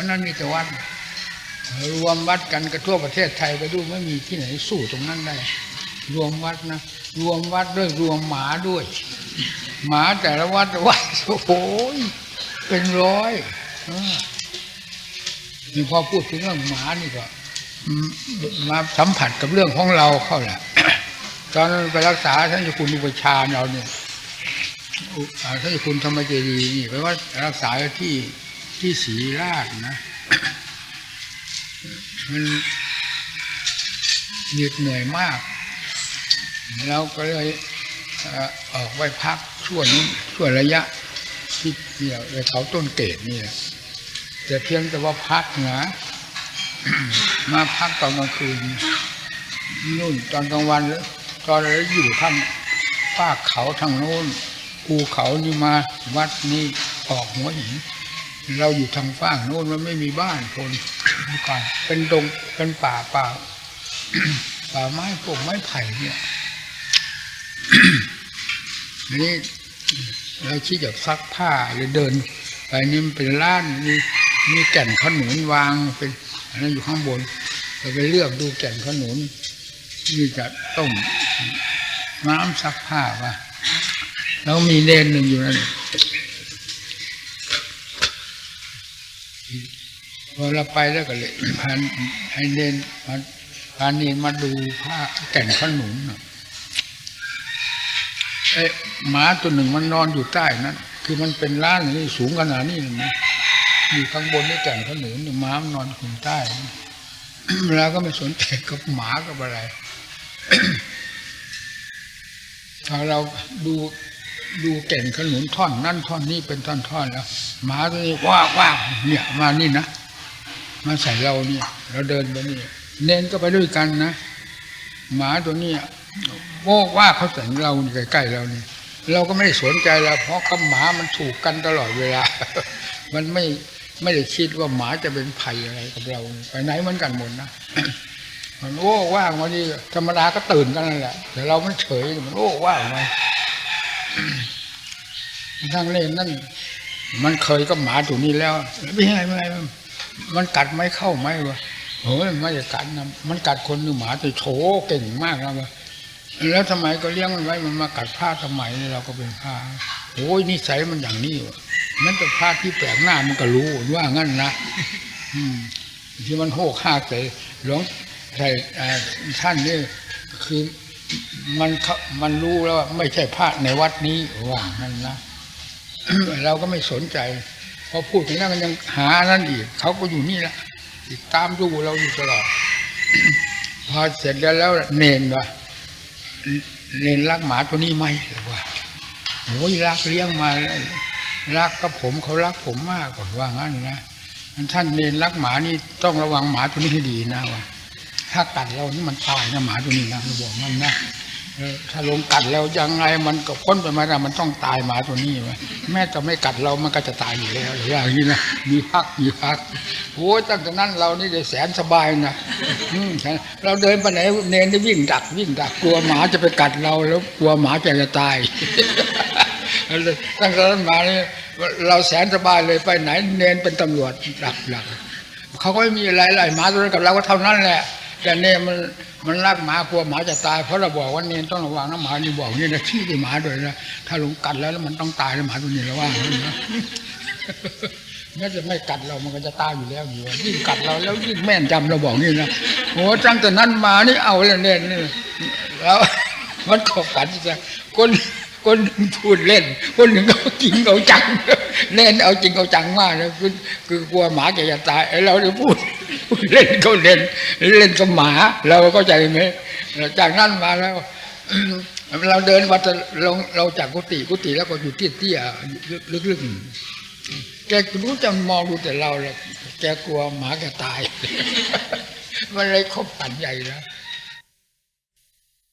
วนั้นมีแต่วัดรวมวัดกันกระทั่วประเทศไทยไปดูไม่มีที่ไหนสู้ตรงนั้นได้ รวมวัดนะรวมวัดด้วยรวมหมาด้วย หมาแต่ละวัดวัดโอ้โหเป็นร้อยอนี่พอพูดถึงเรื่องหมานี่ก็มาสัมผัสกับเรื่องของเราเข้าแหละตอนไปรักษาท่านเจ้าคุณอุปชาเราเนี่ยท่านเจ้าคุณธรรมเจดีย์นี่ไปว่ารักษาที่ ที่ศรีราชนะ มันเหน็ดเหนื่อยมาก เราก็เลยออกไปพักช่วงนี้ช่วงระยะที่เนี่ยไปเขาต้นเกตนี่แหละแต่เพียงแต่ว่าพักนะ มาพักตอนกลางคืนนู่นตอนกลางวันแล้วตอนเราอยู่ทางภาคเขาทางโน้นภูเขานี่มาวัดนี้ออกหัวหิน เราอยู่ทางฝั่งโน้นมันไม่มีบ้านคนมาก่อนเป็นดงเป็นป่าป่าป่าไม้พวกไม้ไผ่เนี่ยอันนี้เราคิดจะซักผ้าเลยเดิน ไปนี่มันเป็นร้านมีมีแก่นขนุนวางเป็นอันนั้นอยู่ข้างบนเราไปเลือกดูแก่นขนุนนี่จะต้มน้ำซักผ้าว่ะแล้วมีเนนหนึ่งอยู่นั่น พอเราไปแล้วก็เลยพานให้เนนมาพาเนนมาดูผ้าแก่นขนุนน่ะเอ๊ะหมาตัวหนึ่งมันนอนอยู่ใต้นั้นคือมันเป็นร้านนี่สูงขนาดนี้เลยนะอยู่ข้างบนนี่แก่นขนุนหมามันนอนอยู่ใต้นะเราก็ไม่สนใจกับหมากับอะไรพอเราดูดูแก่นขนุนท่อนนั่นท่อนนี้เป็นท่อนๆแล้วหมาตัวนี้ว้าวว้าวเนี่ยมานี่นะ มาใส่เราเนี่ยเราเดินไปนี่เน้นก็ไปด้วยกันนะหมาตัวนี้โว้ว่าเขาใส่เรานี่ใกล้ๆเรานี่เราก็ไม่ได้สนใจแล้วเพราะกับหมามันถูกกันตลอดเวลา มันไม่ไม่ได้คิดว่าหมาจะเป็นภัยอะไรกับเราไปไหนเหมือนกันหมดนะมันโอ้ว่างมาดิธรรมดาก็ตื่นกันนั่นแหละแต่เราไมันเฉยมันโอ้ว่างมาทางเล่นนั่นมันเคยกับหมาตัวนี้แล้วไม่ใช่ไม่ใช่ มันกัดไม่เข้าไหมวะโอ้ยไม่ได้กัดนะมันกัดคนหรือหมาตัวโถเก่งมากนะวะแล้วทำไมก็เลี้ยงมันไว้มันมากัดผ้าทำไมเนี่ยเราก็เป็นผ้าโอ้ยนิสัยมันอย่างนี้วะนั่นแต่ผ้าที่แปลกหน้ามันก็รู้ว่างั้นนะอืม ที่มันโหกหากใส่หลวงใส่ท่านนี่คือมันมันรู้แล้วว่าไม่ใช่พระในวัดนี้ว่านั่นนะเราก็ไม่สนใจ พอพูดถึงนั้นมันยังหานั่นอีก เขาก็อยู่นี่แหละติดตามดูเราอยู่ตลอด พอเสร็จแล้วแล้วเนนวะเนนรักหมาตัวนี้ไหมหรือว่าโอ้ยรักเลี้ยงมารักกับผมเขารักผมมากกว่าว่างั้นนะท่านเนนรักหมานี่ต้องระวังหมาตัวนี้ให้ดีนะว่าถ้ากัดเรานี่มันตายนะหมาตัวนี้นะเราบอกมันนะ ถ้าลงกัดแล้วยังไงมันก็พ้นไปไม่ได้มันต้องตายหมาตัวนี้วะแม้จะไม่กัดเรามันก็จะตายอยู่แล้วอย่างนี้นะมีพักมีพักโอ้ยตั้งแต่นั้นเรานี่ได้แสนสบายนะอืเราเดินไปไหนเนนได้วิ่งดักวิ่งดักกลัวหมาจะไปกัดเราแล้วกลัวหมาจะจะตายตั้งแต่นั้นมาเนี่ยเราแสนสบายเลยไปไหน เนนเป็นตำรวจดักดักเขาก็ไม่มีอะไรไรหมาตัวนั้นกับเราก็เท่านั้นแหละ แต่เนนมันมันรักหมากลัวหมาจะตายเพราะเราบอกว่าเนนต้องระวังนะหมานี่บอกนี่นะที่หมาด้วยนะถ้าหลงกัดแล้วมันต้องตายนะหมาตัวนี้ระวังนะแม้จะไม่กัดเรามันก็จะตายอยู่แล้วอยู่ยิ่งกัดเราแล้วยิ่งแม่นจำเราบอกนี่นะโอ้ตั้งแต่นั้นมานี่เอาเลยเนนนี่แล้วมันก็กัดจะคน คนหนึ่งพูดเล่น คนหนึ่งก็จริงเอาจังเล่นเอาจริงเอาจังมากนะคือคือกลัวหมาจะจะตายเราเนี่ยพูดเล่นก็เล่น เล่นกับหมาเราก็ใจไหมจากนั้นมาแล้วเราเดินวัดเราเราจากกุฏิกุฏิแล้วก็อยู่เตี้ยๆลึกๆแกรู้จะมองดูแต่เราแหละแกกลัวหมาแกตาย มันเลยคบกันใหญ่แล้ว